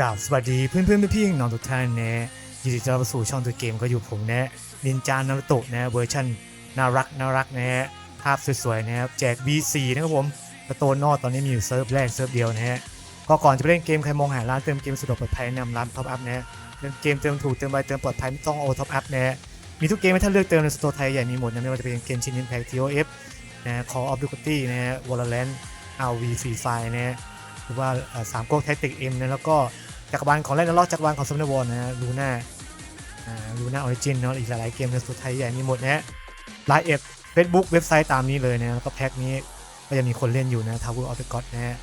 กับสวัสดีเพื่อนเพื่อนๆพี่ๆน้องทุกท่านนะยินดีต้อนรับสู่ช่องตัวเกมก็อยู่ผมนะนินจานารุโตะนะเวอร์ชันน่ารักน่ารักนะฮะภาพสวยๆนะครับแจก B4 นะครับผมประตูนอตอนนี้มีอยู่เซิร์ฟแรกเซิร์ฟเดียวนะฮะก็ก่อนจะไปเล่นเกมใครมองหาร้านเติมเกมสะดวกปลอดภัยแนะนำร้านท็อปอัพนะเติมเกมเติมถูกเติมไวเติมปลอดภัยไม่ต้องโอท็อปอัพนะมีทุกเกมให้ท่านเลือกเติมในสโตร์ไทยใหญ่มีหมดนะไม่ว่าจะเป็นเกมชินินแพ็กทีโอเอฟนะ Call of Duty นะฮะ Valorant RV Free Fire นะฮะหรือว่าสามก๊กแท็กติกเอ็มนะแล้วก็ จักรวาลของเล่นนรกจักรวาลของซัมเนอร์วอลนะฮะลูน่าอ่าลูน่าออริจินเนาะอีกหลายเกมในสุดไทยใหญ่มีหมดนะฮะไลน์เอ็ดเฟซบุ๊กเว็บไซต์ตามนี้เลยนะแล้วก็แพ็คนี้ก็ยังมีคนเล่นอยู่นะทาวเวอร์ออฟเดอะก็อดนะฮะ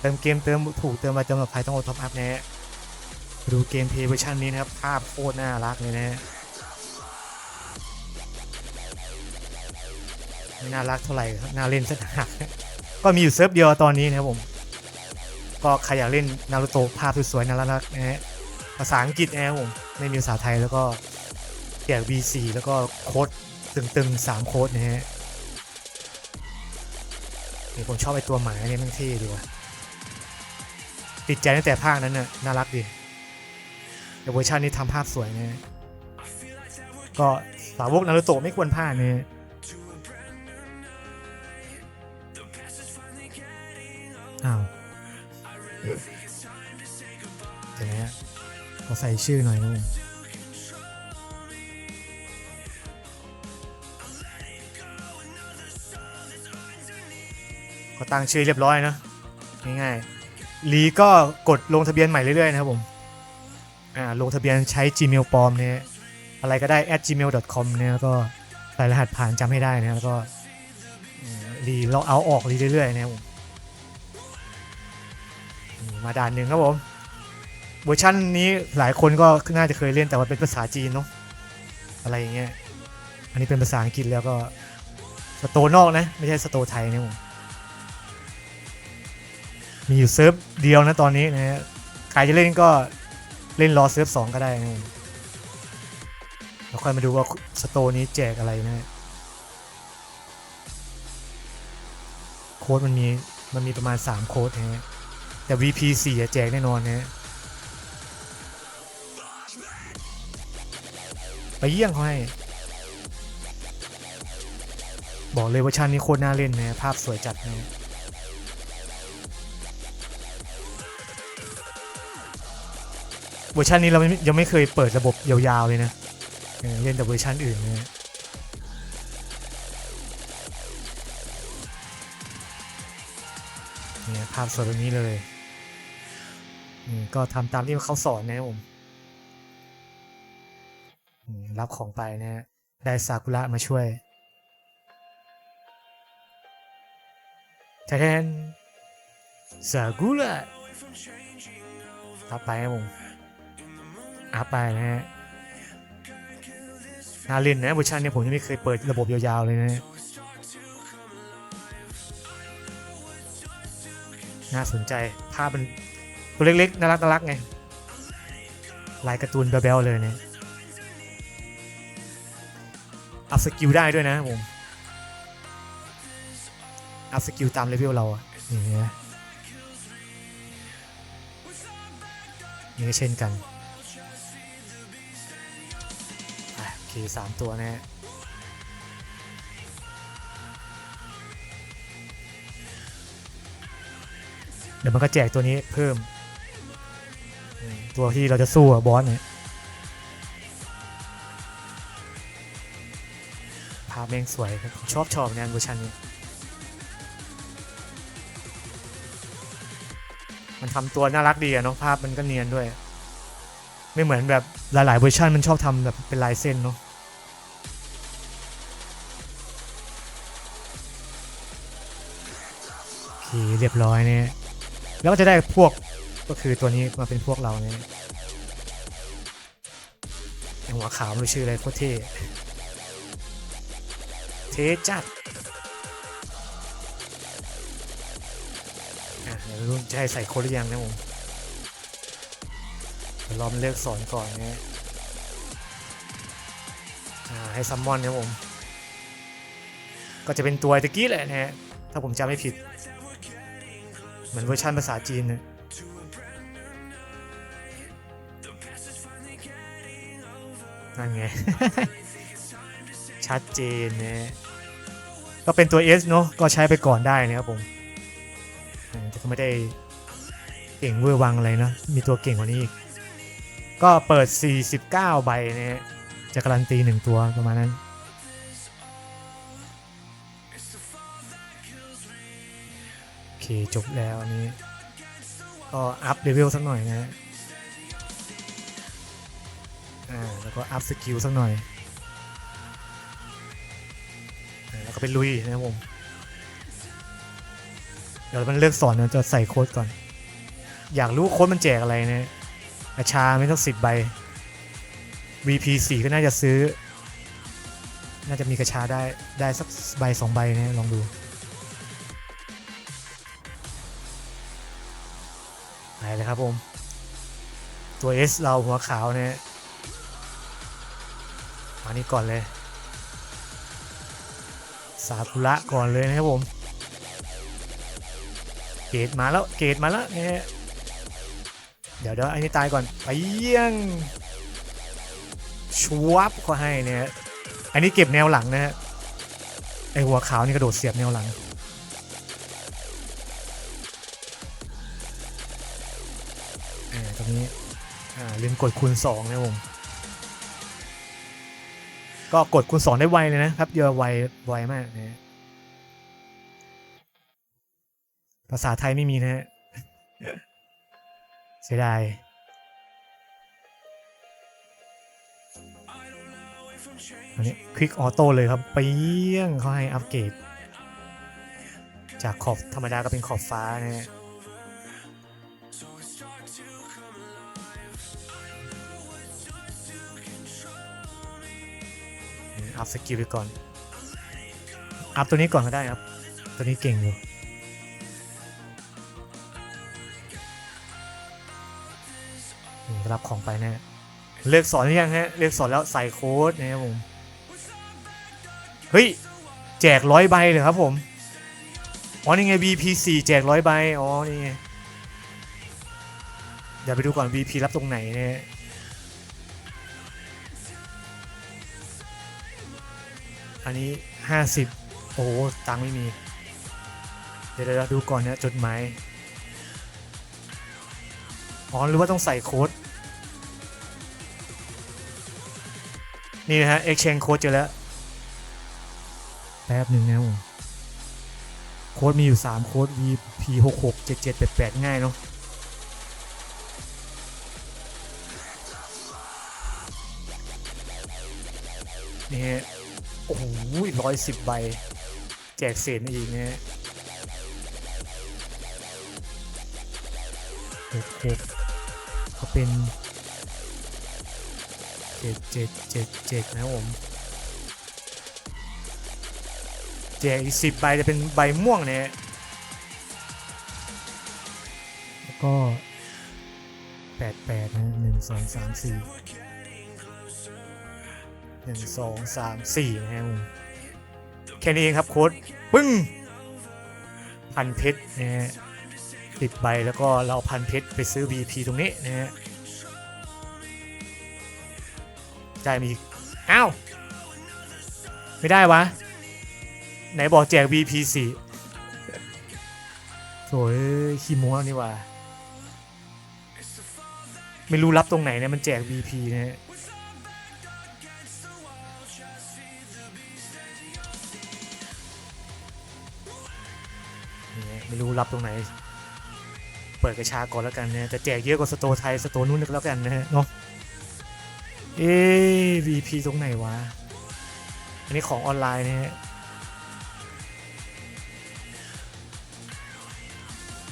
เติมเกมเติมถูกเติมมาเติมแบบใครต้องโอท็อปอัพนะฮะดูเกมเพย์เวอร์ชันนี้นะครับภาพโคตรน่ารักเลยนะฮะไม่น่ารักเท่าไหร่น่าเล่นสักหนักก็มีอยู่เซิร์ฟเดียวตอนนี้นะครับผม ก็ใครอยากเล่นนารูโตะภาพสวยๆน่ารักนะฮะภาษาอังกฤษนะครับผมไม่มีภาษาไทยแล้วก็แจก V4 แล้วก็โค้ดตึงๆ3โค้ดนะฮะนี่ผมชอบไอตัวหมาเนี่ยมันเท่ดีว่ะติดใจตั้งแต่ภาคนั้นน่ะน่ารักดีแต่เวอร์ชันนี้ทำภาพสวยนะก็สาวกนารูโตะไม่ควรพลาดนะอ้าว เดี๋ยวนะฮะขอใส่ชื่อหน่อยนะผมก็ตั้งชื่อเรียบร้อยนะง่ายๆลีก็กดลงทะเบียนใหม่เรื่อยๆนะครับผมอ่าลงทะเบียนใช้ Gmail ปลอมเนี่ยอะไรก็ได้ at gmail.com เนี่ยแล้วก็ใส่รหัสผ่านจำให้ได้นะแล้วก็อืมรีเราเอาออกรีเรื่อยๆนะครับผม มาด่านหนึ่งครับผมเวอร์ชันนี้หลายคนก็น่าจะเคยเล่นแต่ว่าเป็นภาษาจีนเนาะอะไรอย่างเงี้ยอันนี้เป็นภาษาอังกฤษแล้วก็สโตนอกนะ ไม่ใช่สโตไทยนะผมมีอยู่เซิร์ฟเดียวนะตอนนี้นะฮะใครจะเล่นก็เล่นรอเซิร์ฟสองก็ได้นะแล้วค่อยมาดูว่าสโตนี้แจกอะไรนะโค้ดมันมีมันมีประมาณ 3 โค้ดนะฮะ แต่ VP 4อะแจกแน่นอนนะไปเยี่ยงเขาให้ บอกเลยว่าชันนี้โคตรน่าเล่นนะภาพสวยจัดนะเวอร์ชันนี้เราไม่ยังไม่เคยเปิดระบบยาวๆเลยนะเออเล่นแต่เวอร์ชันอื่นนะเนี่ยภาพสวยแบบนี้เลย นี่ก็ทำตามที่เขาสอนนะครับผมรับของไปนะฮะได้ซากุระมาช่วยแทนซากุระรับไปครับผมอัพไปนะฮะนาเล่นนะเวอร์ชันนี้ผมยังไม่เคยเปิดระบบยาวๆเลยนะน่าสนใจภาพมัน ตัวเล็กๆน่ารักน่ารักไงลายการ์ตูนแบ๊วๆเลยเนี่ยอัพสกิลได้ด้วยนะผมอัพสกิลตามเลเวลเราอะนี่นะนี่ก็เช่นกันโอเคสามตัวนะฮะเดี๋ยวมันก็แจกตัวนี้เพิ่ม ตัวที่เราจะสู้กับบอสเนี่ยภาพแม่งสวยครับชอบชอบงานเวอร์ชันนี้มันทำตัวน่ารักดีอะเนาะภาพมันก็เนียนด้วย ไม่เหมือนแบบหลายๆเวอร์ชันมันชอบทำแบบเป็นลายเส้นเนาะโอเคเรียบร้อยเนี่ยแล้วก็จะได้พวก ก็คือตัวนี้มาเป็นพวกเราเนี่ยหัวขาวไม่รู้ชื่ออะไรโคตรเท่เทจัดรุ่นจะให้ใส่โค้ดหรือยังนะผมเดี๋ยวรอมเลือกสอนก่อนนะฮะให้ซัมมอนนะผม ก็จะเป็นตัวตะกี้แหละนะฮะ ถ้าผมจำไม่ผิด เหมือนเวอร์ชันภาษาจีนนะ นั่นไง ชัดเจนนะก็เป็นตัว S เนอะก็ใช้ไปก่อนได้นะครับผมแต่ก็ไม่ได้เก่งเวอร์วังอะไรนะมีตัวเก่งกว่านี้อีก ก็เปิด 49 ใบนะฮะจะการันตีหนึ่งตัวประมาณนั้นโอเคจบแล้วอันนี้ก็อัพเลเวลสักหน่อยนะฮะ อ่าแล้วก็อัพสกิลสักหน่อยอ่าแล้วก็ไปลุยนะครับผม เดี๋ยวมันเลือกสอนเนะจะใส่โค้ดก่อน อยากรู้โค้ดมันแจกอะไรเนะกระชาไม่ต้องสิบใบ VP 4 ก็น่าจะซื้อ น่าจะมีกระชาได้ได้สักใบสองใบนะลองดูไหนเลยครับผม ตัว S เราหัวขาวเนี่ย อันนี้ก่อนเลยสากุระก่อนเลยนะครับผม เกตมาแล้วเกตมาแล้วเนี่ยเดี๋ยวเดี๋ยวไอ้นี่ตายก่อนไปเยี่ยงชวับก็ให้เนี่ยอันนี้เก็บแนวหลังนะฮะไอหัวขาวนี่กระโดดเสียบแนวหลังตรงนี้อ่าลืมกดคูณ2นะผม ก็กดคูณ2ได้ไวเลยนะครับเยอะไวไวมากนะภาษาไทยไม่มีนะฮะเสียดายอันนี้คลิกออโต้เลยครับเปี้ยงเขาให้อัปเกรด จากขอบธรรมดาก็เป็นขอบฟ้านะฮะ อัพสกิลไปก่อน อัพตัวนี้ก่อนก็ได้ครับ ตัวนี้เก่งอยู่รับของไปแน่เลือกสอนหรือยังฮะเลือกสอนแล้วใส่โค้ดนะครับผม เฮ้ย แจกร้อยใบเลยครับผม อ๋อ นี่ไง BP4 แจกร้อยใบ อ๋อ นี่ไง เดี๋ยวไปดูก่อน BP รับตรงไหนเนี่ย อันนี้ 50 โอ้โห ตังค์ไม่มี เดี๋ยวเราดูก่อนนะจดหมายอ๋อหรือว่าต้องใส่โค้ด นี่นะฮะ exchange code เจอแล้ว แป๊บหนึ่งนะครับผมโค้ดมีอยู่ 3 โค้ด VP 6 6 7 7 8 8 ง่ายเนาะนี่ฮะ โอ้โหร้อยสิบใบ แจกเศษอีกนะฮะหกหกก็ดเขาเป็นเจ็ดเจ็ดเจ็ดเจ็ดนะผมแจกอีกสิบใบจะเป็นใบม่วงเนี่ยแล้วก็แปดแปดนะหนึ่งสองสามสี่ หนึ่งสองสามสี่นะครับแค่นี้เองครับโค้ดปึ้งพันเพชรนะฮะติดใบแล้วก็เราพันเพชรไปซื้อ VP ตรงนี้นะฮะได้มีอ้าว ไม่ได้วะ ไหนบอกแจก VP สี่โอ้ยขี้ม้นี่ว่า ไม่รู้รับตรงไหนเนี่ยมันแจก VP นะฮะ รู้รับตรงไหน เปิดกระชาก่อนแล้วกันนะจะแจกเยอะกว่าสโตไทยสโตนู้นแล้วกันนะฮะเนาะเอ๊ VP ตรงไหนวะ อันนี้ของออนไลน์นะฮะ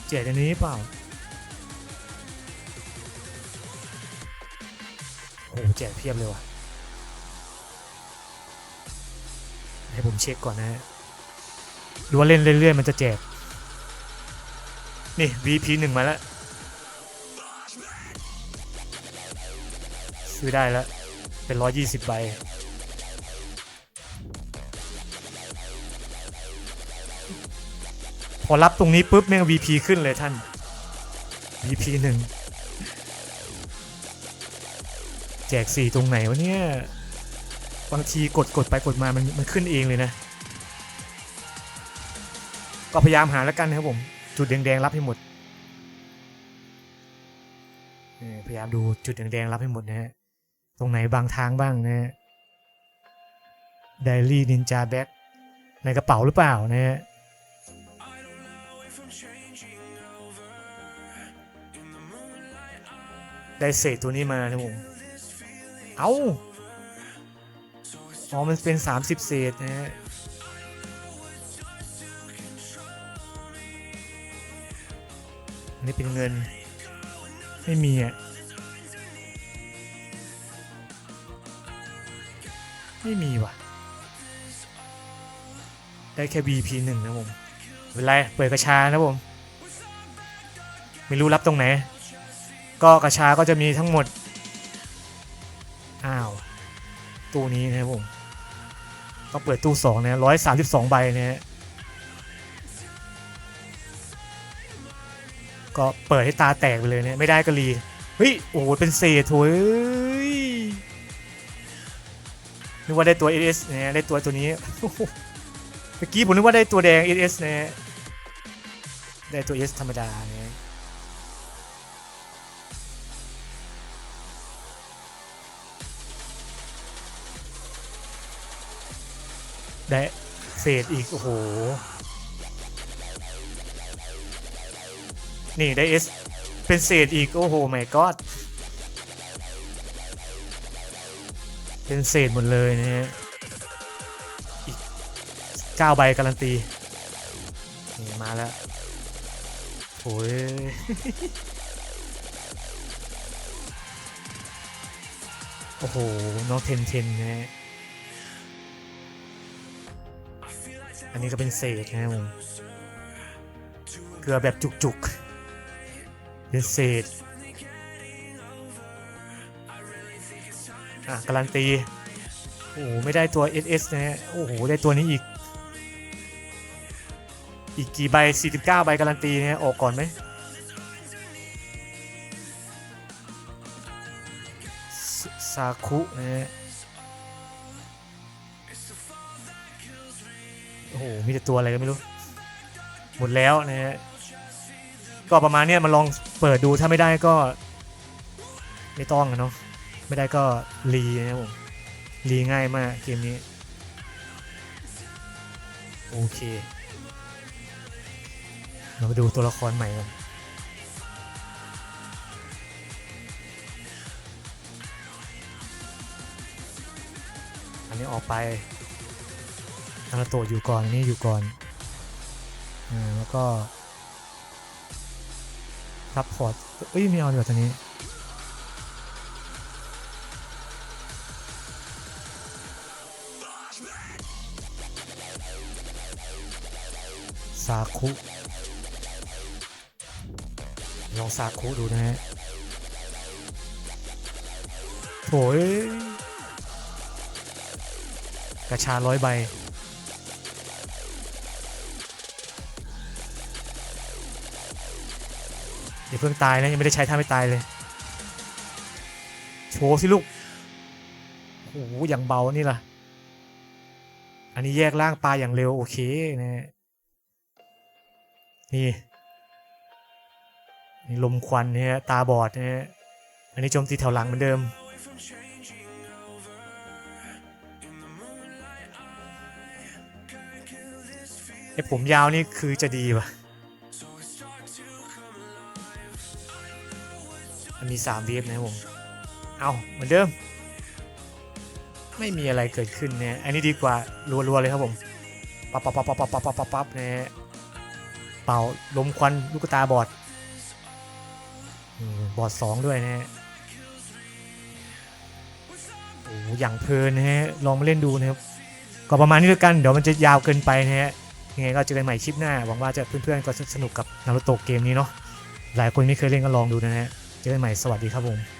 แจกอันนี้เปล่าโอ้โหแจกเพียบเลยว่ะให้ผมเช็คก่อนนะฮะดูว่าเล่นเรื่อยๆมันจะแจก นี่ VP หนึ่งมาแล้ว ซื้อได้แล้ว เป็นร้อยยี่สิบใบพอรับตรงนี้ปุ๊บแม่ง VP ขึ้นเลยท่าน VP หนึ่งแจกสี่ตรงไหนวะเนี่ย บางทีกดกดไปกดมามันมันขึ้นเองเลยนะ ก็พยายามหาแล้วกันนะครับผม จุดแดงๆรับให้หมดพยายามดูจุดแดงๆรับให้หมดนะฮะตรงไหนบางทางบ้างนะฮะไดรี่นินจาแบ็คในกระเป๋าหรือเปล่านะฮะได้เศษตัวนี้มานะผมเอา้าอ๋อมันเป็น 30 เศษนะฮะ นนี้เป็นเงิน ไม่มีอะ ไม่มีว่ะ ได้แค่ BP หนึ่งนะผมเป็นไร เปิดกระชานะผม ไม่รู้รับตรงไหน ก็กระชาก็จะมีทั้งหมด อ้าว ตู้นี้นะครับผม ต้องเปิดตู้สองนะร้อยสามสิบสองใบนะฮะ ก็เปิดให้ตาแตกไปเลยเนี่ยไม่ได้ก็รีเฮ้ยโอ้โหเป็นเศษโถยนึกว่าได้ตัว SS นะได้ตัวตัวนี้เมื่อกี้ผมนึกว่าได้ตัวแดง SS นะฮะได้ตัว S ธรรมดาเนะได้เศษอีก โอ้โห นี่ได้ S เป็นเศษอีก โอ้โหไม่กอดเป็นเศษหมดเลยนะฮะอีก9ใบการันตี นี่มาแล้วโอ้ยโอ้โห น้องเทนเทนนะฮะอันนี้ก็เป็นเศษนะครับผมเกลือแบบจุกๆ เป็นเศษอะการันตี โอ้โห ไม่ได้ตัว SS นะฮะ โอ้โห ได้ตัวนี้อีก อีกกี่ใบ 49 ใบการันตีนะฮะ ออกก่อนไหมซซาคุนะฮะ โอ้โห มีแต่ตัวอะไรก็ไม่รู้ หมดแล้วนะฮะ ก็ประมาณเนี้ยมาลอง เปิดดูถ้าไม่ได้ก็ ไม่ต้องอะเนาะไม่ได้ก็รีนะผมรีง่ายมากเกมนี้ โอเค เรามาดูตัวละครใหม่กันอันนี้ออกไปนาราโตอยู่ก่อนอันนี่อยู่ก่อน อ่า แล้วก็ ซับพอร์ตเอ้ยไม่เอาดี๋ยวตัวนี้ซาคุลองซาคุดูนะฮะโถยกระชาร้อยใบ อย่าเพิ่งตายนะยังไม่ได้ใช้ท่าไม่ตายเลย โชว์สิลูกโอ้โหอย่างเบานี่ล่ะ อันนี้แยกร่างปลาอย่างเร็ว โอเคนะฮะนี่นี่ลมควันเนี่ยตาบอดนะฮะอันนี้โจมตีแถวหลังเหมือนเดิม ไอ้ผมยาวนี่คือจะดีว่ะ มันมี3เวฟนะครับผม เอาเหมือนเดิม ไม่มีอะไรเกิดขึ้นเนี่ยอันนี้ดีกว่ารัวๆเลยครับผมปั๊บปั๊บปั๊บปั๊บปั๊บปั๊บปั๊บปั๊บนะฮะเป่าลมควันลูกตาบอดบอดสองด้วยนะฮะโอ้อย่างเพลินนะฮะลองมาเล่นดูนะครับก็ประมาณนี้แล้วกันเดี๋ยวมันจะยาวเกินไปนะฮะยังไงก็เจอกันใหม่คลิปหน้าหวังว่าจะเพื่อนๆก็สนุกกับนารูโตะเกมนี้เนาะหลายคนไม่เคยเล่นก็ลองดูนะฮะ เจอกันใหม่สวัสดีครับผม